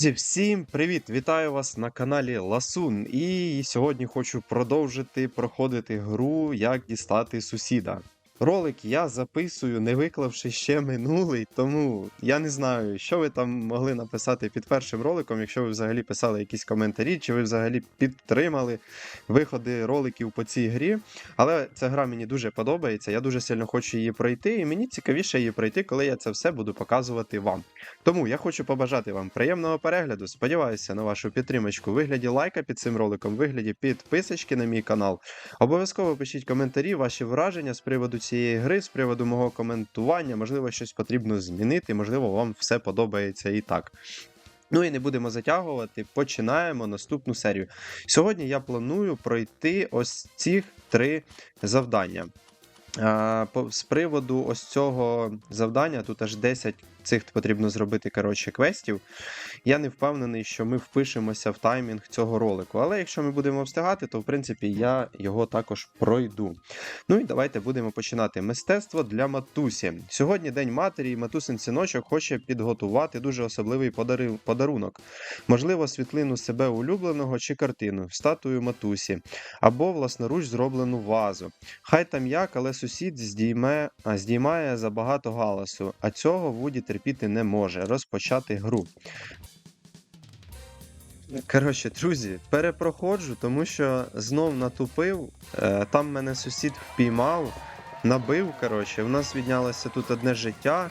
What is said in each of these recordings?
Друзі, всім привіт! Вітаю вас на каналі Ласун. І сьогодні хочу продовжити проходити гру Як дістати сусіда. Ролик я записую, не виклавши ще минулий, тому я не знаю, що ви там могли написати під першим роликом, якщо ви взагалі писали якісь коментарі, чи ви взагалі підтримали виходи роликів по цій грі. Але ця гра мені дуже подобається, я дуже сильно хочу її пройти, і мені цікавіше її пройти, коли я це все буду показувати вам. Тому я хочу побажати вам приємного перегляду. Сподіваюся на вашу підтримочку вигляді лайка під цим роликом, вигляді підписочки на мій канал. Обов'язково пишіть коментарі, ваші враження з приводу цієї гри, з приводу мого коментування. Можливо, щось потрібно змінити, можливо, вам все подобається і так. Ну і не будемо затягувати. Починаємо наступну серію. Сьогодні я планую пройти ось ці три завдання. З приводу ось цього завдання, тут аж 10 цих потрібно зробити коротше, квестів. Я не впевнений, що ми впишемося в таймінг цього ролику. Але якщо ми будемо встигати, то в принципі я його також пройду. Ну і давайте будемо починати. Мистецтво для матусі. Сьогодні день матері, і матусин синочок хоче підготувати дуже особливий подари- подарунок. Можливо, світлину себе улюбленого чи картину, статую матусі, або власноруч зроблену вазу. Хай там як, але сусід здійме, здіймає забагато галасу, а цього Вуді терпіти не може. Розпочати гру. Коротше, друзі, перепроходжу, тому що знов натупив. Е, там мене сусід впіймав, набив. Коротше, в нас віднялося тут одне життя.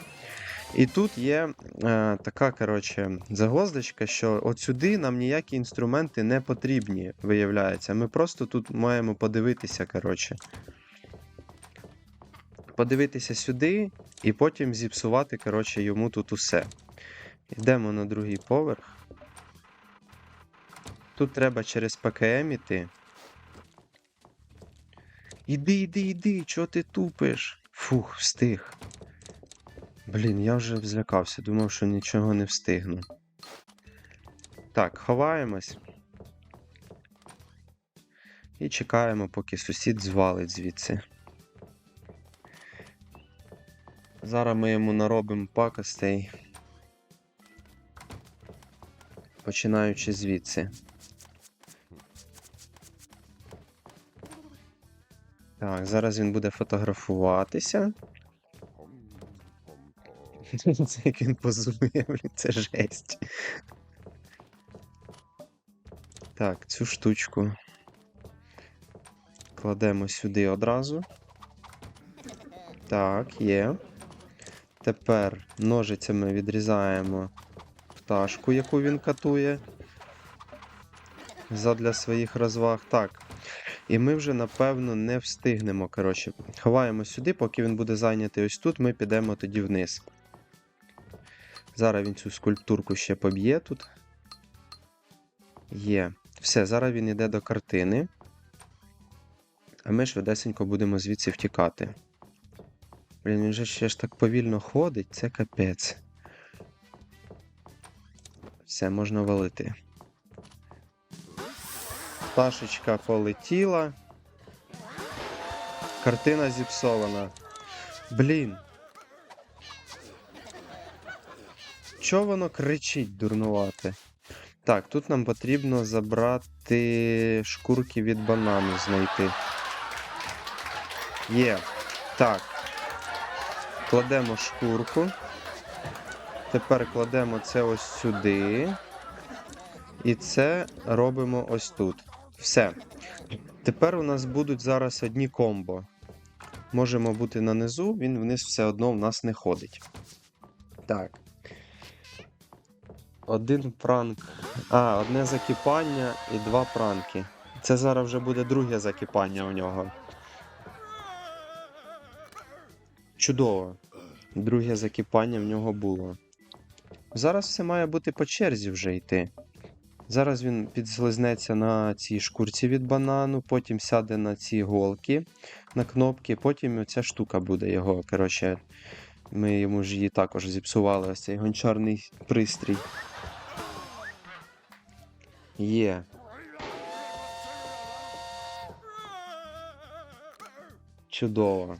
І тут є е, така коротше, загвоздочка, що от сюди нам ніякі інструменти не потрібні, виявляється. Ми просто тут маємо подивитися, коротше. Подивитися сюди і потім зіпсувати, коротше, йому тут усе. Йдемо на другий поверх. Тут треба через ПКМ іти. Іди, іди, іди, чого ти тупиш? Фух, встиг. Блін, я вже злякався, думав, що нічого не встигну. Так, ховаємось. І чекаємо, поки сусід звалить звідси. Зараз ми йому наробимо пакостей. Починаючи звідси. Так, зараз він буде фотографуватися. Це як він позує, це жесть. Так, цю штучку кладемо сюди одразу. Так, є. Тепер ножицями відрізаємо пташку, яку він катує. Задля своїх розваг. Так. І ми вже, напевно, не встигнемо. Коротше, ховаємо сюди, поки він буде зайнятий ось тут, ми підемо тоді вниз. Зараз він цю скульптурку ще поб'є тут. Є. Все, зараз він йде до картини. А ми швидесенько будемо звідси втікати. Блін, він же ще ж так повільно ходить, це капець. Все, можна валити. Пташечка полетіла. Картина зіпсована. Блін. Чого воно кричить дурнувате? Так, тут нам потрібно забрати шкурки від банану знайти. Є. Так. Кладемо шкурку. Тепер кладемо це ось сюди. І це робимо ось тут. Все. Тепер у нас будуть зараз одні комбо. Можемо бути на низу, він вниз все одно в нас не ходить. Так. Один пранк. А, одне закипання і два пранки. Це зараз вже буде друге закипання у нього. Чудово. Друге закипання в нього було. Зараз все має бути по черзі вже йти. Зараз він підслизнеться на цій шкурці від банану, потім сяде на ці голки, на кнопки, потім ця штука буде його. Коротше, ми йому ж її також зіпсували, ось цей гончарний пристрій. Є. Чудово.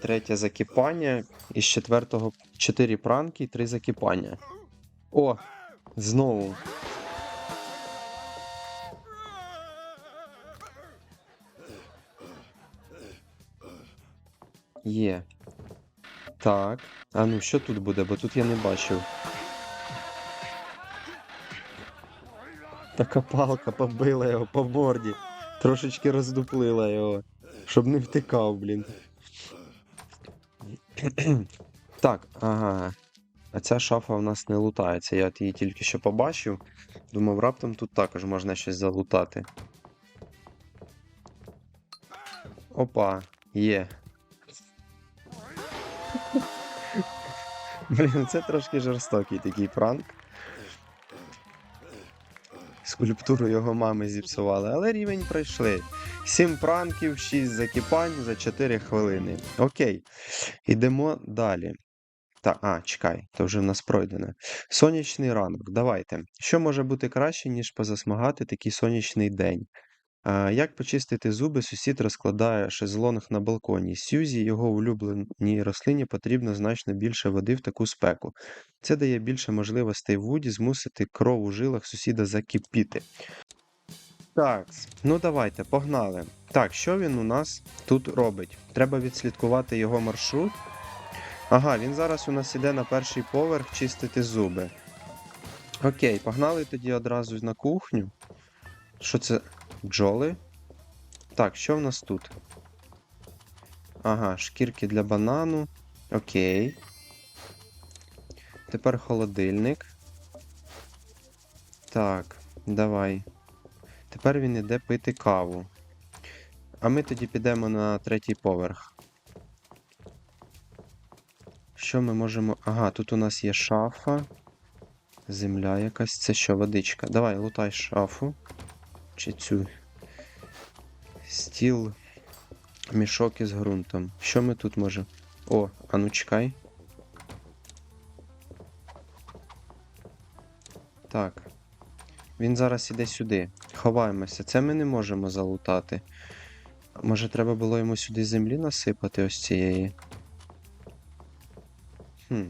Третє закипання. Із четвертого чотири пранки і три закипання. О! Знову. Є. Так. А ну що тут буде, бо тут я не бачив. Така палка побила його по морді. Трошечки роздуплила його. Щоб не втикав, блін. Так, ага. А ця шафа в нас не лутається. Я от її тільки що побачив. Думав, раптом тут також можна щось залутати. Опа, є. Блін, це трошки жорстокий такий пранк. Скульптуру його мами зіпсували, але рівень пройшли. 7 пранків, 6 закипань за 4 хвилини. Окей. йдемо далі. Та, а, чекай, то вже в нас пройдене. Сонячний ранок. Давайте. Що може бути краще, ніж позасмагати такий сонячний день? А, як почистити зуби, сусід розкладає шезлонг на балконі. Сюзі, його улюбленій рослині, потрібно значно більше води в таку спеку. Це дає більше можливостей Вуді змусити кров у жилах сусіда закипіти. Так, ну давайте, погнали. Так, що він у нас тут робить? Треба відслідкувати його маршрут. Ага, він зараз у нас іде на перший поверх чистити зуби. Окей, погнали тоді одразу на кухню. Що це? Бджоли? Так, що в нас тут? Ага, шкірки для банану. Окей. Тепер холодильник. Так, давай. Тепер він іде пити каву. А ми тоді підемо на третій поверх. Що ми можемо. Ага, тут у нас є шафа. Земля якась. Це що, водичка? Давай, лутай шафу. Чи цю. Стіл. Мішок із ґрунтом. Що ми тут можемо? О, а чекай. Так. Він зараз іде сюди. Ховаємося. Це ми не можемо залутати. Може, треба було йому сюди землі насипати ось цієї. Хм.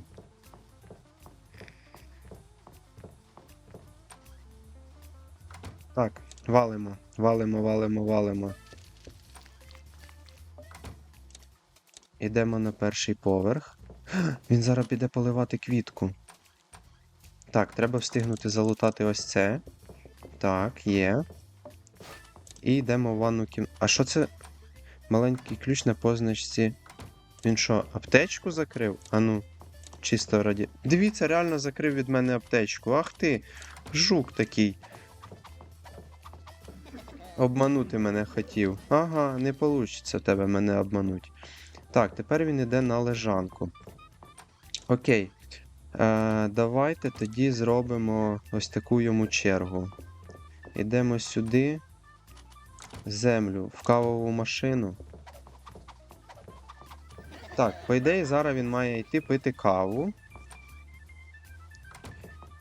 Так, валимо, валимо, валимо, валимо. Ідемо на перший поверх. Він зараз піде поливати квітку. Так, треба встигнути залутати ось це. Так, є. І йдемо в ванну кім... А що це? Маленький ключ на позначці. Він що, аптечку закрив? Ану, чисто раді. Дивіться, реально закрив від мене аптечку. Ах ти, жук такий. Обманути мене хотів. Ага, не вийде в тебе мене обмануть. Так, тепер він йде на лежанку. Окей. Е, давайте тоді зробимо ось таку йому чергу. Йдемо сюди. Землю в кавову машину. Так, по ідеї, зараз він має йти пити каву.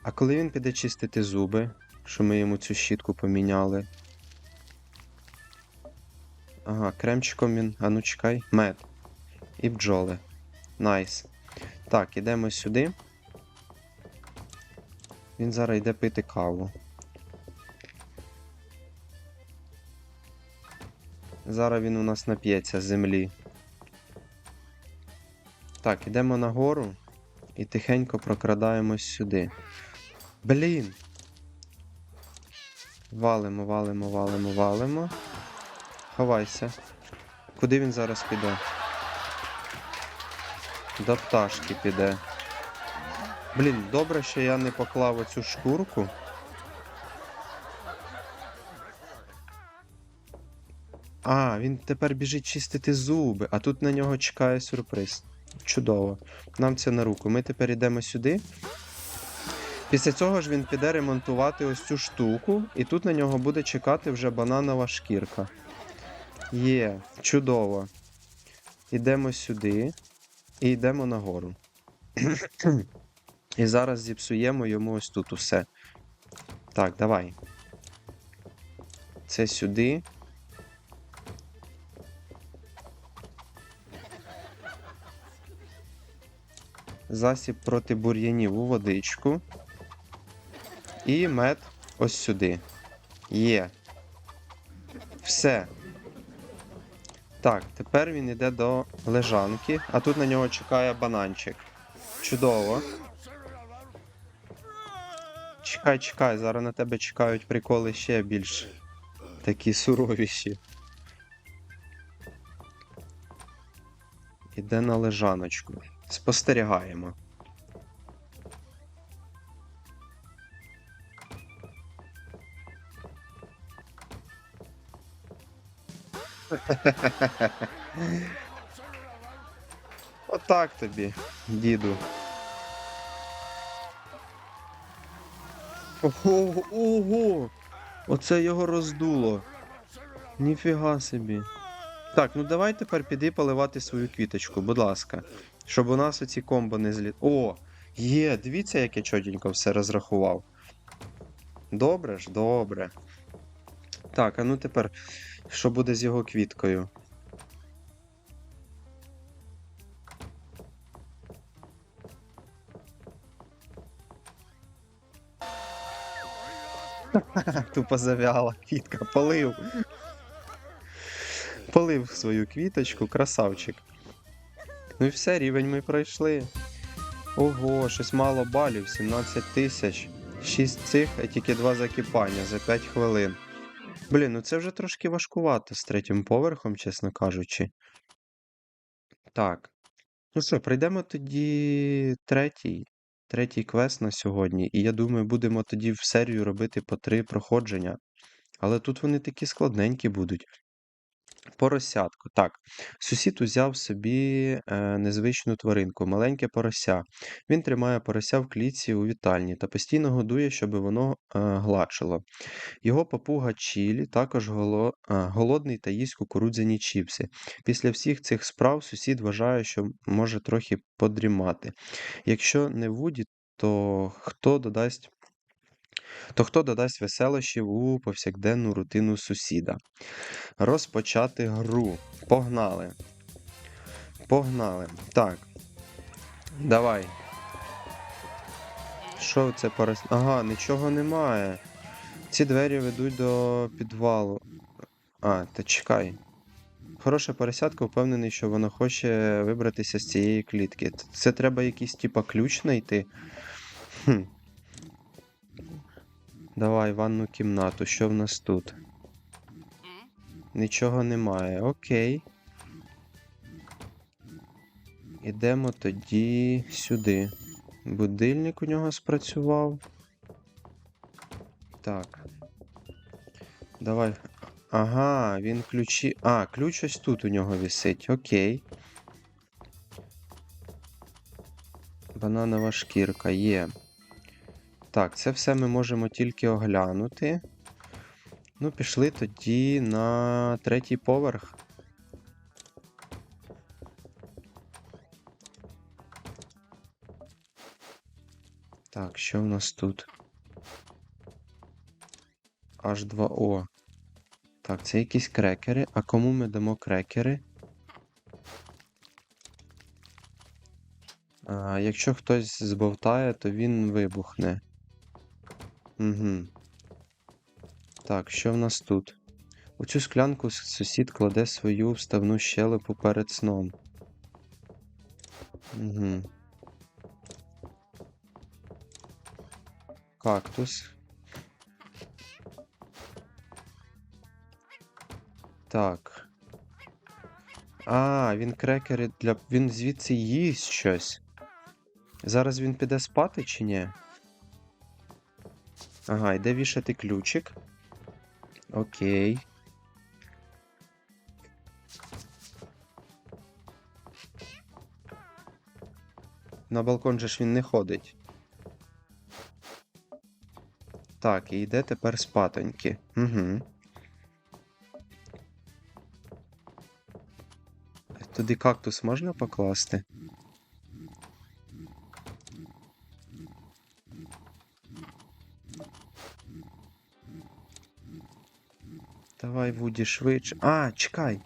А коли він піде чистити зуби, що ми йому цю щітку поміняли. Ага, кремчиком він. А ну чекай. Мед. І бджоли. Найс. Так, ідемо сюди. Він зараз йде пити каву. Зараз він у нас нап'ється з землі. Так, ідемо нагору і тихенько прокрадаємось сюди. Блін. Валимо, валимо, валимо, валимо. Ховайся. Куди він зараз піде? До пташки піде. Блін, добре, що я не поклав оцю шкурку. А, він тепер біжить чистити зуби, а тут на нього чекає сюрприз. Чудово. Нам це на руку. Ми тепер йдемо сюди. Після цього ж він піде ремонтувати ось цю штуку, і тут на нього буде чекати вже бананова шкірка. Є, чудово. Йдемо сюди і йдемо нагору. І зараз зіпсуємо йому ось тут усе. Так, давай. Це сюди. Засіб проти бур'янів у водичку. І мед ось сюди. Є. Все. Так, тепер він йде до лежанки, а тут на нього чекає бананчик. Чудово. Чекай, чекай, зараз на тебе чекають приколи ще більш такі суровіші. Іде на лежаночку. Спостерігаємо. Отак тобі, діду. Ого, ого! Оце його роздуло. Ніфіга собі. Так, ну давай тепер піди поливати свою квіточку, будь ласка. Щоб у нас оці комбо не злі. О! Є, дивіться, як я чотенько все розрахував. Добре ж, добре. Так, а ну тепер, що буде з його квіткою? Тупо завяла квітка, полив. Полив свою квіточку, красавчик. Ну і все, рівень ми пройшли. Ого, щось мало балів, 17 тисяч. 6 цих, а тільки 2 закипання за 5 хвилин. Блін, ну це вже трошки важкувато з третім поверхом, чесно кажучи. Так. Ну що, прийдемо тоді третій. Третій квест на сьогодні. І я думаю, будемо тоді в серію робити по три проходження. Але тут вони такі складненькі будуть. Поросятко. Так, сусід узяв собі е, незвичну тваринку, маленьке порося. Він тримає порося в клітці у вітальні та постійно годує, щоб воно е, гладшило. Його папуга Чілі також голо, е, голодний та їсть кукурудзяні чіпси. Після всіх цих справ сусід вважає, що може трохи подрімати. Якщо не Вуді, то хто додасть. То хто додасть веселощів у повсякденну рутину сусіда? Розпочати гру. Погнали. Погнали. Так. Давай. Що це порос... Ага, нічого немає. Ці двері ведуть до підвалу. А, та чекай. Хороша поросятка впевнений, що воно хоче вибратися з цієї клітки. Це треба якийсь типа ключ знайти. Хм. Давай, ванну кімнату. Що в нас тут? Нічого немає. Окей. Ідемо тоді сюди. Будильник у нього спрацював. Так. Давай. Ага, він ключі. А, ключ ось тут у нього висить. Окей. Бананова шкірка є. Так, це все ми можемо тільки оглянути. Ну, пішли тоді на третій поверх. Так, що в нас тут? H2O. Так, це якісь крекери. А кому ми дамо крекери? А, якщо хтось збовтає, то він вибухне. Угу. Так, що в нас тут? У цю склянку сусід кладе свою вставну щелепу перед сном. Угу. Кактус. Так. А, він крекери для. Він звідси їсть щось. Зараз він піде спати чи ні? Ага, йде вішати ключик. Окей. На балкон же ж він не ходить. Так, і йде тепер спатоньки. Угу. Туди кактус можна покласти? Давай, Вуді, швидше. А, чекай.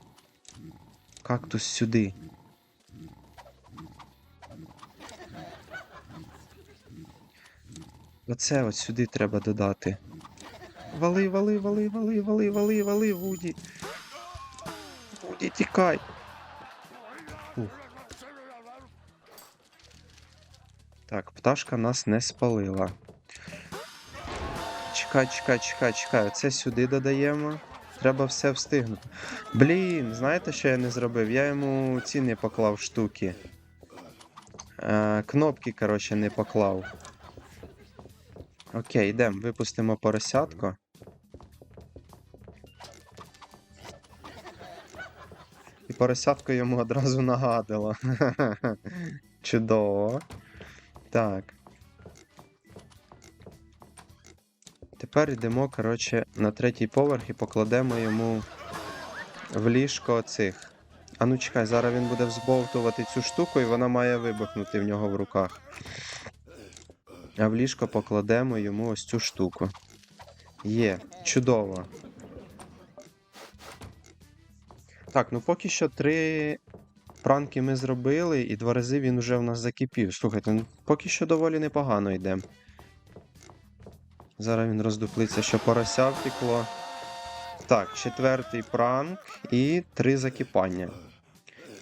Кактус сюди. Оце от сюди треба додати. Вали, вали, вали, вали, вали, вали, вали, Вуді. Вуді, тікай. Ух. Так, пташка нас не спалила. Чекай, чекай, чекай, чекай. Оце сюди додаємо. Треба все встигнути. Блін, знаєте, що я не зробив? Я йому ці не поклав штуки. Е, кнопки, коротше, не поклав. Окей, йдемо, випустимо поросятко. І поросятко йому одразу нагадило. Чудово. Так. Тепер йдемо, коротше, на третій поверх і покладемо йому в ліжко цих. А ну чекай, зараз він буде взбовтувати цю штуку, і вона має вибухнути в нього в руках. А в ліжко покладемо йому ось цю штуку. Є, чудово. Так, ну поки що три пранки ми зробили, і два рази він вже в нас закипів. Слухайте, ну поки що доволі непогано йде. Зараз він роздуплиться, що порося втекло. Так, четвертий пранк і три закипання.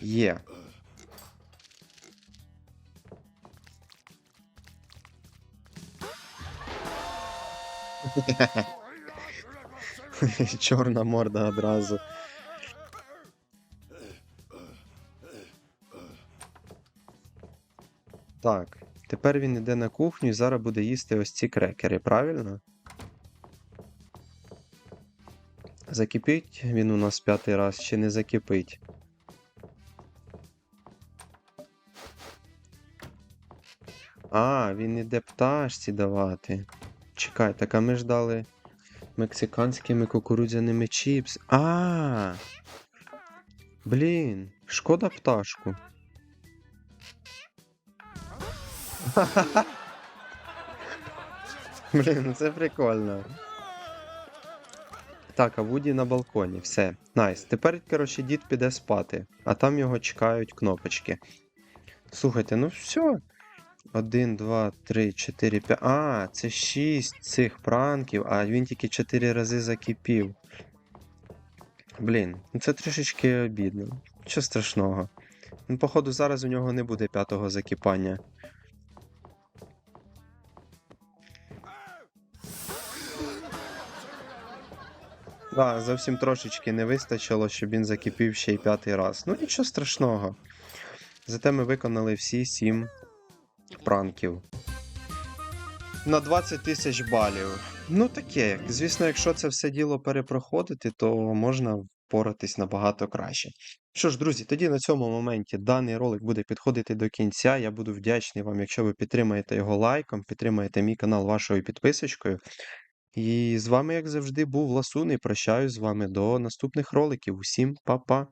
Є. Чорна морда одразу. Так, тепер він йде на кухню і зараз буде їсти ось ці крекери, правильно? Закипить він у нас п'ятий раз чи не закипить? А, він іде пташці давати. Чекай, так а ми ж дали мексиканськими кукурудзяними чіпс. А. Блін, шкода пташку. Блін, ну це прикольно. Так, а Вуді на балконі. Все. Найс. Тепер, коротше, дід піде спати, а там його чекають кнопочки. Слухайте, ну все. Один, два, три, чотири, п'ять. А, це шість цих пранків, а він тільки чотири рази закипів. Блін, ну це трішечки обідно. Що страшного. Ну, походу, зараз у нього не буде п'ятого закипання. Да, зовсім трошечки не вистачило, щоб він закипів ще й п'ятий раз. Ну нічого страшного. Зате ми виконали всі сім пранків. На 20 тисяч балів. Ну таке. Звісно, якщо це все діло перепроходити, то можна впоратись набагато краще. Що ж, друзі, тоді на цьому моменті даний ролик буде підходити до кінця. Я буду вдячний вам, якщо ви підтримаєте його лайком, підтримаєте мій канал вашою підписочкою. І з вами, як завжди, був Ласун і прощаюсь з вами до наступних роликів. Усім па-па!